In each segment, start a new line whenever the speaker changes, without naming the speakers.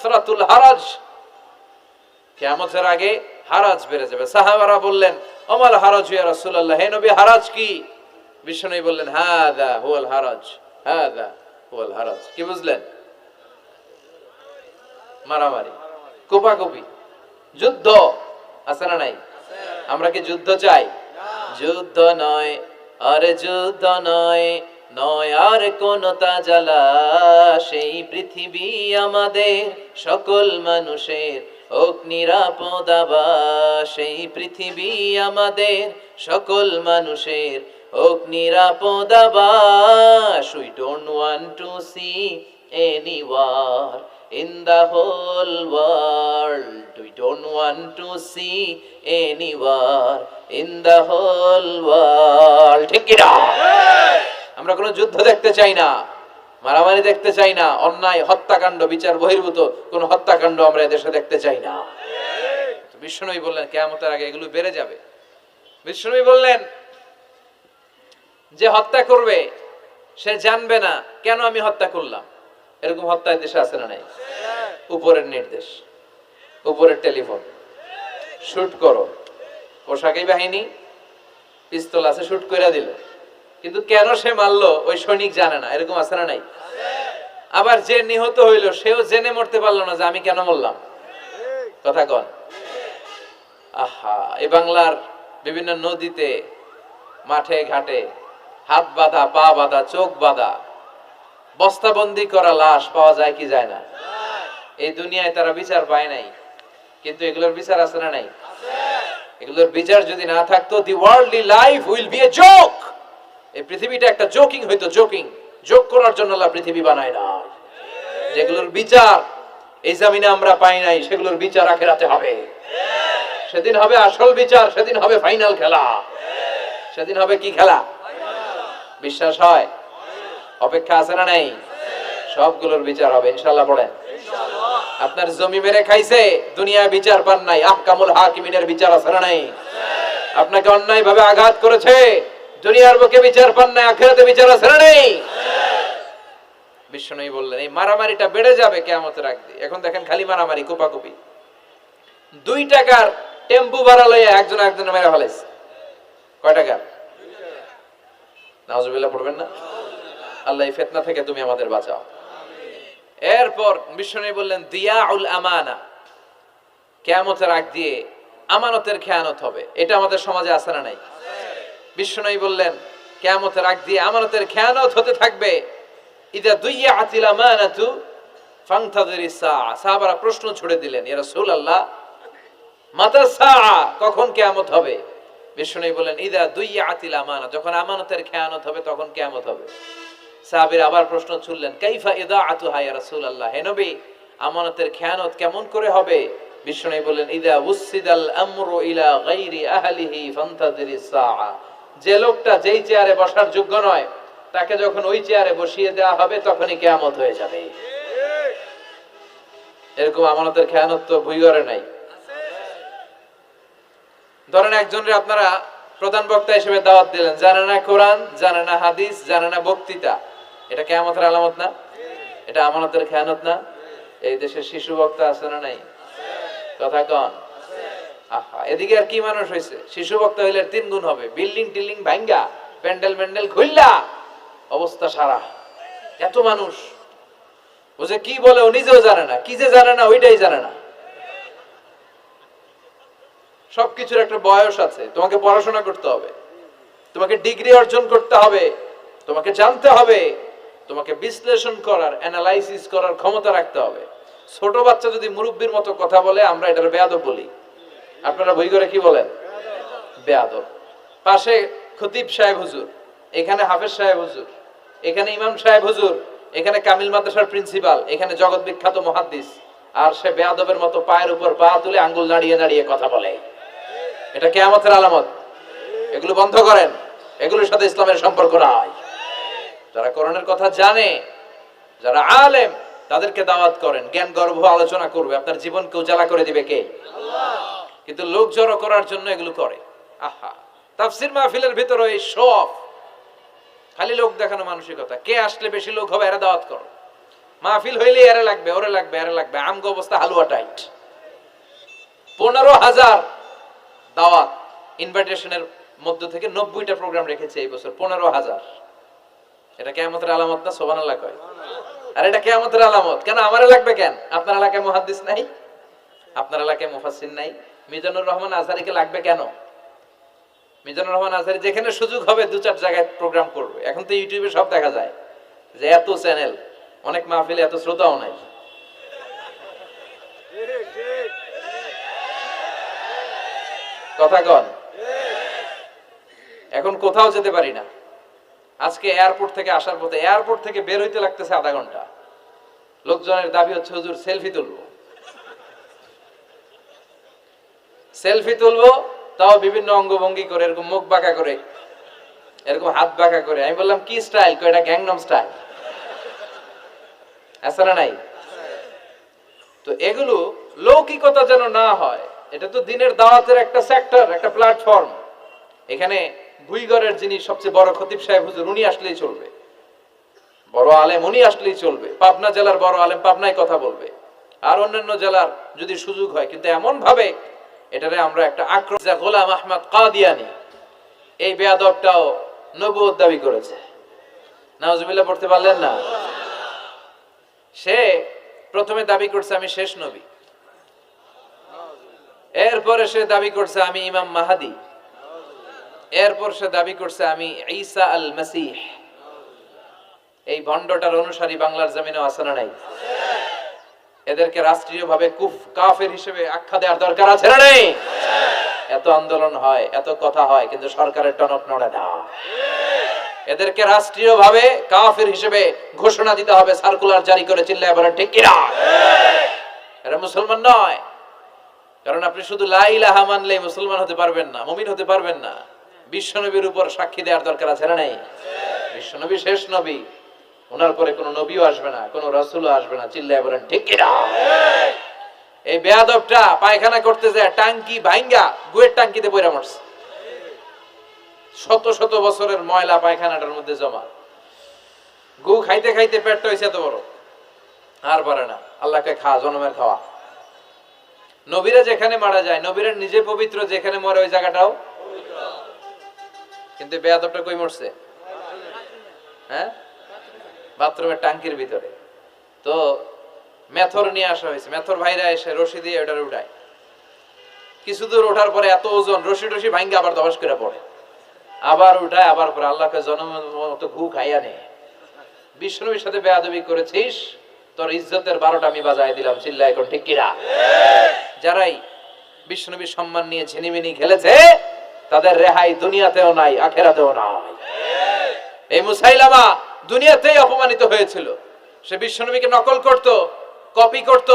কাসরাতুল হারাজ। কিয়ামতের আগে হারাজ বেড়ে যাবে। সাহাবারা বললেন, ওমাল হারাজ ইয়া রাসূলুল্লাহ, হে নবী, হারাজ কি? বিষ্ণু বললেন, হাদা হুয়াল হারাজ, হাদা হুয়াল হারাজ। কি বুঝলেন? মারামারি, কোপাকুপি, যুদ্ধ আছে না নাই? আমরা কি যুদ্ধ চাই? যুদ্ধ নয়, আরে যুদ্ধ নয়। নয় আর কোন তাজালা। সেই পৃথিবী আমাদের সকল মানুষের অগ্নিরাপদ সেই পৃথিবী আমাদের সকল মানুষের অগ্নিরাপদ আবাস। We don't want to see any in the whole world we don't to see any in the whole world ঠিক আমরা কোনো যুদ্ধ দেখতে চাই না, মারামারি দেখতে চাই না, অন্যায়, হত্যাকাণ্ড, বিচার বহির্ভূত কোন হত্যাকাণ্ড আমরা এদেশে দেখতে চাই না। বিষ্ণুই বললেন, কেয়ামতের আগে এগুলো বেড়ে যাবে। বিষ্ণুই বললেন, যে হত্যা করবে, সে জানবে না কেন আমি হত্যা করলাম। এরকম হত্যা দেশে আছে না নাই? উপরের নির্দেশ, উপরের টেলিফোন। শুট করো। পোশাকি বাহিনী, পিস্তল আছে, শুট করে দিল। কিন্তু কেন সে মারলো, ওই সৈনিক জানে না, এরকম আছে না নাই? আবার যে নিহত হইল, সেও জেনে মরতে পারল না যে আমি কেন মরলাম। কথা কন। আহা এ বাংলার বিভিন্ন নদীতে, মাঠে, ঘাটে, হাত বাঁধা, পা বাঁধা, চোখ বাঁধা, বস্তাবন্দি করা লাশ পাওয়া যায় কি যায় না? এই দুনিয়ায় তারা বিচার পায় নাই। কিন্তু এগুলোর বিচার আছে না নাই? এগুলোর বিচার যদি না থাকতো the worldly life will be a joke এই পৃথিবীটা একটা জোকিং হইতো জোকিং যোগ করার জন্য আল্লাহ পৃথিবী বানায় না যেগুলোর বিচার এই জামিনে আমরা পাই নাই, সেগুলোর বিচার আখেরাতে হবে। সেদিন হবে আসল বিচার, সেদিন হবে ফাইনাল খেলা। সেদিন হবে কি খেলা? বিশ্বাস হয়? অপেক্ষা আছে না নাই? সবগুলোর বিচার হবে ইনশাল্লাহ পড়েন। আপনার জমি মেরে খাইছে দুনিয়া বিচার পান নাই। আহকামুল হাকিমিনের বিচার আছে না নাই? আপনাকে অন্যায় ভাবে আঘাত করেছে। দুনিয়ার বুকে বিচার পান নাই, আখেরাতে বিচার আছে না নেই? বিষ্ণুই বললেন, এই মারামারিটা বেড়ে যাবে কেয়ামতের আগ এখন দেখেন খালি মারামারি, কোপাকুপি। দুই টাকার টেম্পু ভাড়া লইয়া একজন একজনের মেরে ফেলাইছে। কয় টাকার নাজুবিল্লাহ পড়বেন না? আল্লাহ, এই ফেতনা থেকে তুমি আমাদের বাঁচাও। এরপর বিষ্ণু বললেন দিয়া উল আমানা। কেয়ামতের আগ দিয়ে আমানতের খেয়ানত হবে। এটা আমাদের সমাজে আছে না নাই? বিষ্ণু বললেন, কেয়ামতের আগ দিয়ে আমানতের খেয়ানত হতে থাকবে। ইদা দুইয়া আতিল আমানাতু ফাংতাদের সাহাবারা প্রশ্ন ছুড়ে দিলেন, ইয়া রাসূলুল্লাহ মাতা সা কখন কেয়ামত হবে? বিষ্ণু বললেন, ইদা দুইয়া আতিল আমানা, যখন আমানতের খেয়ানত হবে তখন কেয়ামত হবে। সাহাবীর আবার প্রশ্ন ছুড়লেন, কাইফা ইদা আতু হায়া রাসূল আল্লাহ হে নবী, আমানতের খেয়ানত কেমন করে হবে? বিষ্ণু বললেন, ইদা উসিদাল আমরু ইলা গাইরি আহলিহি ফান্তাদিরি সাআ যে লোকটা যেই চেয়ারে বসার যোগ্য নয়, তাকে যখন ওই চেয়ারে বসিয়ে দেওয়া হবে, তখনই কেয়ামত হয়ে যাবে। এরকম আমানতের খেয়ানত তো ভুই করে নাই। ধরেন একজনের আপনারা প্রধান বক্তা হিসেবে দাওয়াত দিলেন, জানে না কোরআন, জানে না হাদিস, জানে না বক্তৃতা, এটা কেয়ামতের আলামত না? এটা আমানতের খেয়ানত না? এই দেশের শিশু বক্তা আছে না নাই? কথা কন। এদিকে আর কি মানুষ হয়েছে শিশু বক্তা হইলে তিন গুণ হবে। বিল্ডিং টিল্ডিং ভাঙ্গা, প্যান্ডেল ম্যান্ডেল খুললা অবস্থা সারা। এত মানুষ। ও যে কি বলে ও নিজেও জানে না। কি যে জানে না, ওইটাই জানে না। সবকিছুর একটা বয়স আছে। তোমাকে পড়াশোনা করতে হবে। তোমাকে ডিগ্রি অর্জন করতে হবে। তোমাকে জানতে হবে। তোমাকে বিশ্লেষণ করার অ্যানালাইসিস করার ক্ষমতা রাখতে হবে। ছোট বাচ্চা যদি মুরব্বীর মতো কথা বলে, আমরা এটার বেয়াদব বলি। আপনারা বই করে কি বলেন? বেয়াদব। পাশে খতিব সাহেব হুজুর, এখানে হাফেজ সাহেব হুজুর, এখানে ইমাম সাহেব হুজুর, এখানে কামিল মাদ্রাসার প্রিন্সিপাল, এখানে জগৎ বিখ্যাত মহাদ্দিস আর সে বেয়াদবের মতো পায়ের উপর পা তুলে আঙ্গুল নাড়িয়ে নাড়িয়ে কথা বলে। এটা কেয়ামতের আলামত। এগুলো বন্ধ করেন। এগুলোর সাথে ইসলামের সম্পর্ক নাই। যারা কোরআনের কথা জানে, যারা আলেম, তাদেরকে দাওয়াত করেন। জ্ঞান গর্ভ আলোচনা করবে। আপনার জীবনকে উজালা করে দিবে কে? কিন্তু লোক জড়ো করার জন্য এগুলো করে। আহা। তাফসির মাহফিলের ভিতরে এই শো অফ খালি লোক দেখানো মানসিকতা। কে আসলে বেশি লোক হবে এরা দাওয়াত করো। মাহফিল হইলে এরে লাগবে, ওরে লাগবে, এরে লাগবে। আমগো অবস্থা হালুয়া টাইট। পনেরো হাজার দাওয়াত ইনভাইটেশনের মধ্য থেকে নব্বইটা প্রোগ্রাম রেখেছে এই বছর, পনেরো হাজার। এটা কেমতের আলামত না? সোবান আল্লাহ কয়। আর এটা কেমতের আলামত। কেন? আমার লাগবে কেন? আপনার এলাকায় মুহাদ্দিস নাই? আপনার এলাকায় মুফাসসির নাই? মিজানুর রহমান আজহারিকে লাগবে কেন? মিজানুর রহমান আজহারি যেখানে সুযোগ হবে দু চার জায়গায় প্রোগ্রাম করবে। এখন তো ইউটিউবে সব দেখা যায় যে এত চ্যানেল অনেক মাহফিলে এত শ্রোতাও নাই। কথা কন। এখন কোথাও যেতে পারি না। আজকে এয়ারপোর্ট থেকে আসার পথে এয়ারপোর্ট থেকে বের হইতে লাগতেছে আধা ঘণ্টা। লোকজনের দাবি হচ্ছে, হুজুর সেলফি তুলবো। সেলফি তুলবো, তাও বিভিন্ন অঙ্গভঙ্গি করে, এরকম মুখ বাঁকা করে, এরকম হাত বাঁকা করে। আমি বললাম, কি স্টাইল এটা গ্যাংনম স্টাইল না নাই? তো এগুলো লৌকিকতা যেন না হয়, এটা তো দিনের দাওয়াতের একটা সেক্টর একটা প্ল্যাটফর্ম এখানে ভুইগড়ের যিনি সবচেয়ে বড় খতিব সাহেব হুজুর, উনি আসলেই চলবে। বড় আলেম উনি আসলেই চলবে। পাবনা জেলার বড় আলেম পাবনায় কথা বলবে। আর অন্যান্য জেলার যদি সুযোগ হয়, কিন্তু এমন ভাবে এটারে আমরা একটা আক্রমণ গোলাম আহমদ কাদিয়ানি এই বেয়াদবটাও নবুয়ত দাবি করেছে। নাউজুবিল্লাহ, পড়তে পারলেন না? সে প্রথমে দাবি করছে, আমি শেষ নবী। এরপরে সে দাবি করছে, আমি ইমাম মাহাদি। এরপর সে দাবি করছে, আমি ঈসা আল মাসিহ এই ভণ্ডটার অনুসারী বাংলার জমিনে আছে না নাই? এদেরকে রাষ্ট্রীয়ভাবে কুফ, কাফের হিসেবে আখ্যা দেওয়ার দরকার আছে না নেই? এত আন্দোলন হয়, এত কথা হয়, কিন্তু সরকারের টনক নড়ে না। এদেরকে রাষ্ট্রীয়ভাবে কাফের হিসেবে ঘোষণা দিতে হবে, সার্কুলার জারি করে চিল্লায় বলেন, ঠিক কিনা? এরা মুসলমান নয়। কারণ আপনি শুধু লাইলাহা মানলে মুসলমান হতে পারবেন না, মুমিন হতে পারবেন না। বিশ্বনবীর উপর সাক্ষী দেওয়ার দরকার আছে না নাই? বিশ্বনবী শেষ নবী। ওনার পরে কোনো নবীও আসবে না, কোনো রসুলও আসবে না, চিল্লায় বলেন, ঠিক এই বেয়াদবটা পায়খানা করতে যায় টাঙ্কি ভাঙ্গা গুয়ের টাঙ্কিতে বইরা মরছে। শত শত বছরের ময়লা পায়খানাটার মধ্যে জমা। গু খাইতে খাইতে পেটটা হয়েছে এত বড়। আর পারে না, আল্লাহকে খা, জনমের খাওয়া। নবীরা যেখানে মারা যায়, নবীরা নিজে পবিত্র, যেখানে মরে ওই জায়গাটাও কিন্তু বেয়াদবটা কই মরছে? হ্যাঁ? বাথরুমের টাঙ্কির ভিতরে। তো মেথর নিয়ে আসা হয়েছে। মেথর ভাইরা এসে রশি দিয়ে ওটার উঠায়। কিছু দূর ওঠার পরে এত ওজন, রশি টসি ভাঙ্গে আবার দবাস করে পড়ে। আবার উঠায়, আবার পরে আল্লাহকে জনমের মতো ঘু খাইয়া নে। বিষ্ণুর সাথে বেয়াদবি করেছিস, তোর ইজ্জতের বারোটা আমি বাজায় দিলাম চিল্লা এখন, ঠিক কিরা যারাই বিষ্ণুবীর সম্মান নিয়ে ঝিনিমিনি খেলেছে, তাদের রেহাই দুনিয়াতেও নাই, আখেরাতেও নাই। এই মুসাইলামা দুনিয়াতেই অপমানিত হয়েছিল। সে বিশ্বনবীকে নকল করত কপি করত,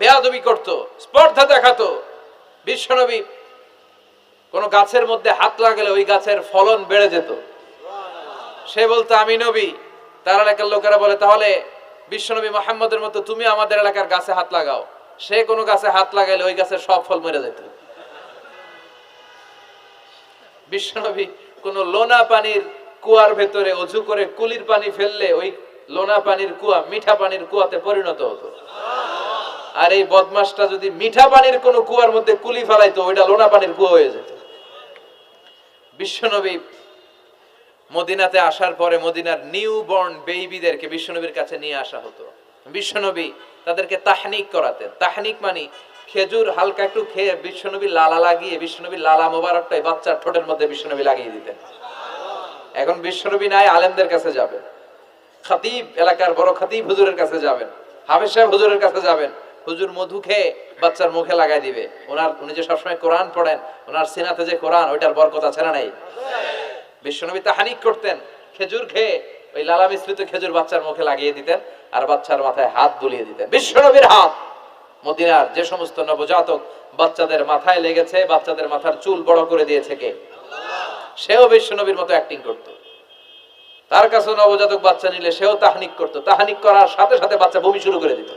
বেয়াদবি করত, স্পর্ধা দেখাতো। বিশ্বনবী কোন গাছের মধ্যে হাত লাগালে ওই গাছের ফলন বেড়ে যেত। সে বলতো, আমি নবী। তার এলাকার লোকেরা বলে, তাহলে বিশ্বনবী মোহাম্মদের মতো তুমি আমাদের এলাকার গাছে হাত লাগাও। সে কোনো গাছে হাত লাগাইলে ওই গাছের সব ফল মরে যেত। বিশ্বনবী কোন লোনা পানির কুয়ার ভেতরে অজু করে কুলির পানি ফেললে ওই লোনা পানির কুয়া মিঠা পানির কুয়াতে পরিণত হতো। আর এই বদমাসটা যদি মিঠা পানির কোন কুয়ার মধ্যে কুলি ফেলাইতো, ওইটা লোনা পানির কুয়া হয়ে যেত। বিশ্বনবী মদিনাতে আসার পরে মদিনার নিউ বর্ন বেবিদেরকে বিশ্বনবীর কাছে নিয়ে আসা হতো। বিশ্বনবী তাদেরকে তাহনিক করাতেন। তাহনিক মানে খেজুর হালকা একটু খেয়ে বিশ্বনবী লালা লাগিয়ে বিশ্বনবী লালা মোবারকটাই বাচ্চার ঠোঁটের মধ্যে বিশ্বনবী লাগিয়ে দিতেন। এখন বিশ্বনবী নাই, আলেমদের কাছে যাবেন। খাতিব এলাকার বড় খাতিব হুজুরের কাছে যাবেন। হাফেজ সাহেব হুজুরের কাছে যাবেন। হুজুর মধু খেয়ে বাচ্চার মুখে লাগাই দিবে। ওনার, উনি যে সবসময় কোরআন পড়েন, ওনার সিনাতে যে কোরআন, ওইটার বরকত আছে না নাই? বিশ্বনবী তাহানিক করতেন, খেজুর খেয়ে ওই লালা মিশ্রিত খেজুর বাচ্চার মুখে লাগিয়ে দিতেন আর বাচ্চার মাথায় হাত বুলিয়ে দিতেন। বিশ্বনবীর হাত! মদিনার যে সমস্ত নবজাতক বাচ্চাদের মাথায় লেগেছে, বাচ্চাদের মাথার চুল বড় করে দিয়েছে কে? সেও বিশ্বনবীর মতো অ্যাক্টিং করত। তার কাছে নবজাতক বাচ্চা নিলে সেও তাহানিক করত। তাহানিক করার সাথে সাথে বাচ্চা বমি শুরু করে দিত।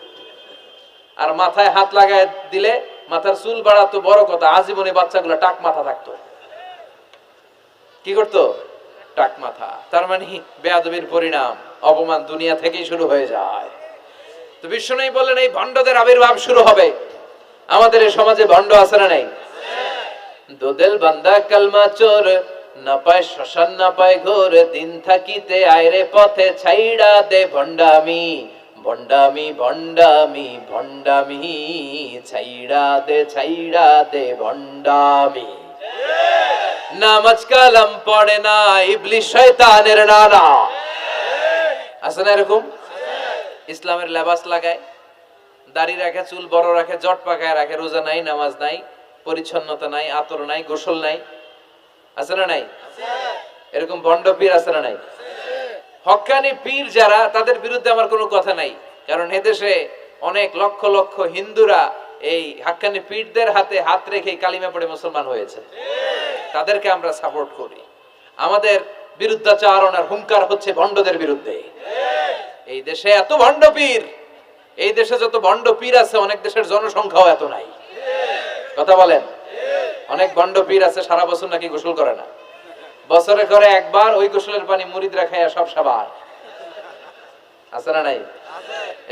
আর মাথায় হাত লাগায় দিলে মাথার চুল বাড়াতো বড় কথা আজীবনে বাচ্চাগুলো টাক মাথা থাকতো। কি করতো? টাক মাথা। তার মানে বেয়াদবির পরিণাম অপমান দুনিয়া থেকেই শুরু হয়ে যায়। তো বিষ্ণু বললেন এই ভণ্ডদের আবির্ভাব শুরু হবে। আমাদের এই সমাজে ভণ্ড আছে না নাই? দোদেল বান্দা কালমা চোর না পায় শ্মশান, না পায় ঘোর, দিন থাকিতে আয়রে পথে ছাইড়া দে ভণ্ডামি। ভণ্ডামি ভণ্ডামি ভণ্ডামি, ছাইড়া দে ছাইড়া দে ভণ্ডামি। নামাজ কালাম পড়ে না, ইবলিশ শয়তানের নানা। আছে না এরকম? ইসলামের লেবাস লাগায়, দাড়ি রাখে, চুল বড় রাখে, জট পাকায় রাখে, রোজা নাই, নামাজ নাই, পরিচ্ছন্নতা নাই, আতর নাই, গোসল নাই। আছে না নাই? এরকম ভণ্ড পীর আছে না নাই? হক্কানি পীর যারা, তাদের বিরুদ্ধে আমার কোনো কথা নাই। কারণ এদেশে অনেক লক্ষ লক্ষ হিন্দুরা এই হাক্কানি পীরদের হাতে হাত রেখে কালিমা পড়ে মুসলমান হয়েছে। তাদেরকে আমরা সাপোর্ট করি। আমাদের বিরুদ্ধাচারণ আর হুঙ্কার হচ্ছে ভণ্ডদের বিরুদ্ধে। এই দেশে এত ভণ্ড পীর, এই দেশে যত ভণ্ড পীর আছে, অনেক দেশের জনসংখ্যাও এত নাই। কথা বলেন। অনেক ভণ্ড পীর আছে সারা বছর নাকি গোসল করে না। বছরে করে একবার ওই গোসলের পানি মুরিদরা খায় সব সাবার। আছে না নাই?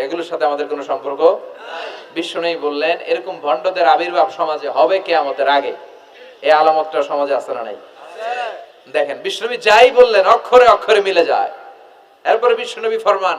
এগুলোর সাথে আমাদের কোনো সম্পর্ক বিশ্ব নেই বললেন এরকম ভণ্ডদের আবির্ভাব সমাজে হবে কেয়ামতের আগে। এই আলামতটা সমাজে আছে না নাই? দেখেন বিষ্ণবী যাই বললেন অক্ষরে অক্ষরে মিলে যায়। এরপরে বিশ্বনবী ফরমান